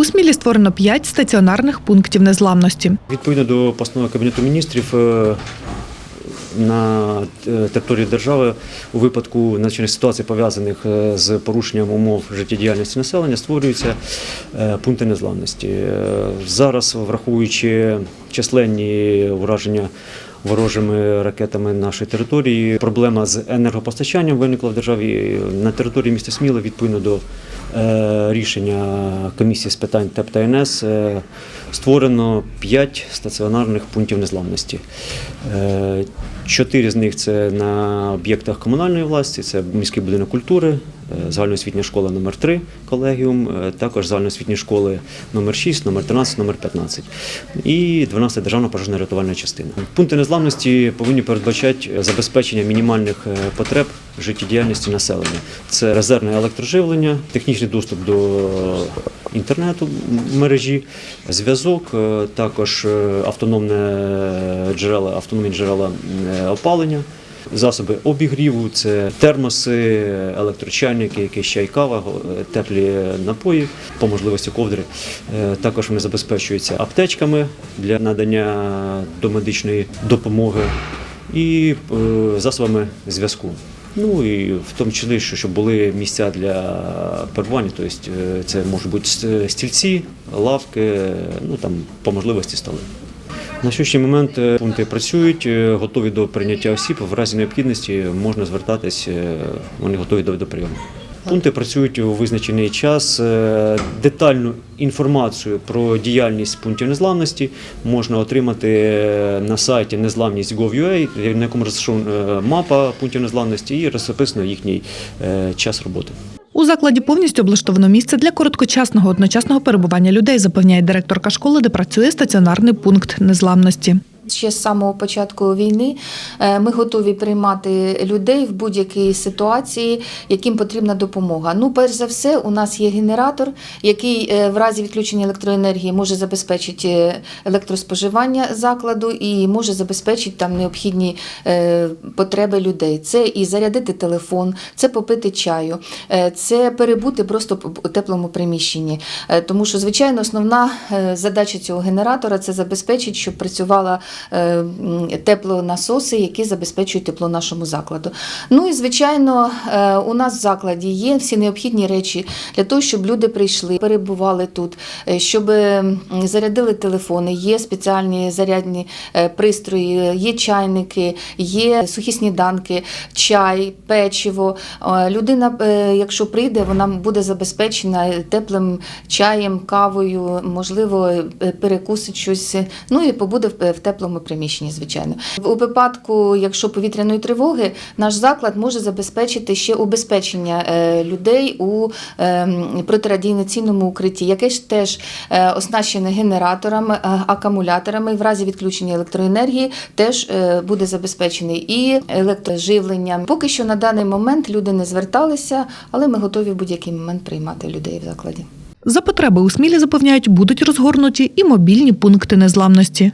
У Смілі створено 5 стаціонарних пунктів незламності. Відповідно до постанови Кабінету міністрів е, на е, території держави у випадку надзвичайних ситуацій, пов'язаних е, з порушенням умов життєдіяльності населення, створюються пункти незламності. Зараз, враховуючи численні ураження ворожими ракетами нашої території, проблема з енергопостачанням виникла в державі на території міста Сміла відповідно до е, рішення комісії з питань ТЕП та НС е, створено 5 стаціонарних пунктів незламності. Е, Чотири з них це на об'єктах комунальної власті, це міський будинок культури, загальноосвітня школа номер 3 колегіум, е, також загальноосвітні школи номер 6, номер 13, номер 15 і 12 державна пожежна рятувальна частина. Пункти незламності повинні передбачати забезпечення мінімальних е, потреб життєдіяльності населення. Це резервне електроживлення, технічний доступ до інтернету мережі, зв'язок, е, також е, автономне джерела, автономні джерела е, опалення. Засоби обігріву, це термоси, електрочайники, якісь чай, кава, теплі напої, по можливості ковдри. Е, Також вони забезпечуються аптечками для надання домедичної допомоги і е, засобами зв'язку. Ну і в тому числі, що щоб були місця для перебування, тобто е, це можуть бути стільці, лавки, е, ну там по можливості столи. На сьогоднішній момент е, пункти працюють, е, готові до прийняття осіб. В разі необхідності можна звертатись, е, вони готові до, прийому. Пункти працюють у визначений час. Детальну інформацію про діяльність пунктів незламності можна отримати на сайті незламність.gov.ua, на якому розташована мапа пунктів незламності і розписано їхній час роботи. У закладі повністю облаштовано місце для короткочасного одночасного перебування людей, запевняє директорка школи, де працює стаціонарний пункт незламності. Ще з самого початку війни е, ми готові приймати людей в будь-якій ситуації, яким потрібна допомога. Ну, перш за все, у нас є генератор, який е, в разі відключення електроенергії може забезпечити е, електроспоживання закладу і може забезпечити там необхідні потреби людей. Це і зарядити телефон, це попити чаю, це перебути просто у теплому приміщенні. Тому що, звичайно, основна задача цього генератора це забезпечити, щоб працювала теплонасоси, які забезпечують тепло нашому закладу. Ну і звичайно, е, у нас в закладі є всі необхідні речі для того, щоб люди прийшли, перебували тут, е, щоб зарядили телефони. Є спеціальні зарядні е, пристрої, є чайники, є сухі сніданки, чай, печиво. Е, Людина, е, якщо прийде, вона буде забезпечена теплим чаєм, кавою, можливо, е, перекусить щось. Ну і побуде в в теплому приміщенні, звичайно. У випадку, якщо повітряної тривоги, наш заклад може забезпечити ще убезпечення е, людей у е, протирадіаційному укритті, яке ж теж е, оснащене генераторами, е, акумуляторами. В разі відключення електроенергії теж буде забезпечений і електроживленням. Поки що на даний момент люди не зверталися, але ми готові в будь-який момент приймати людей в закладі. За потреби у Смілі запевняють, будуть розгорнуті і мобільні пункти незламності.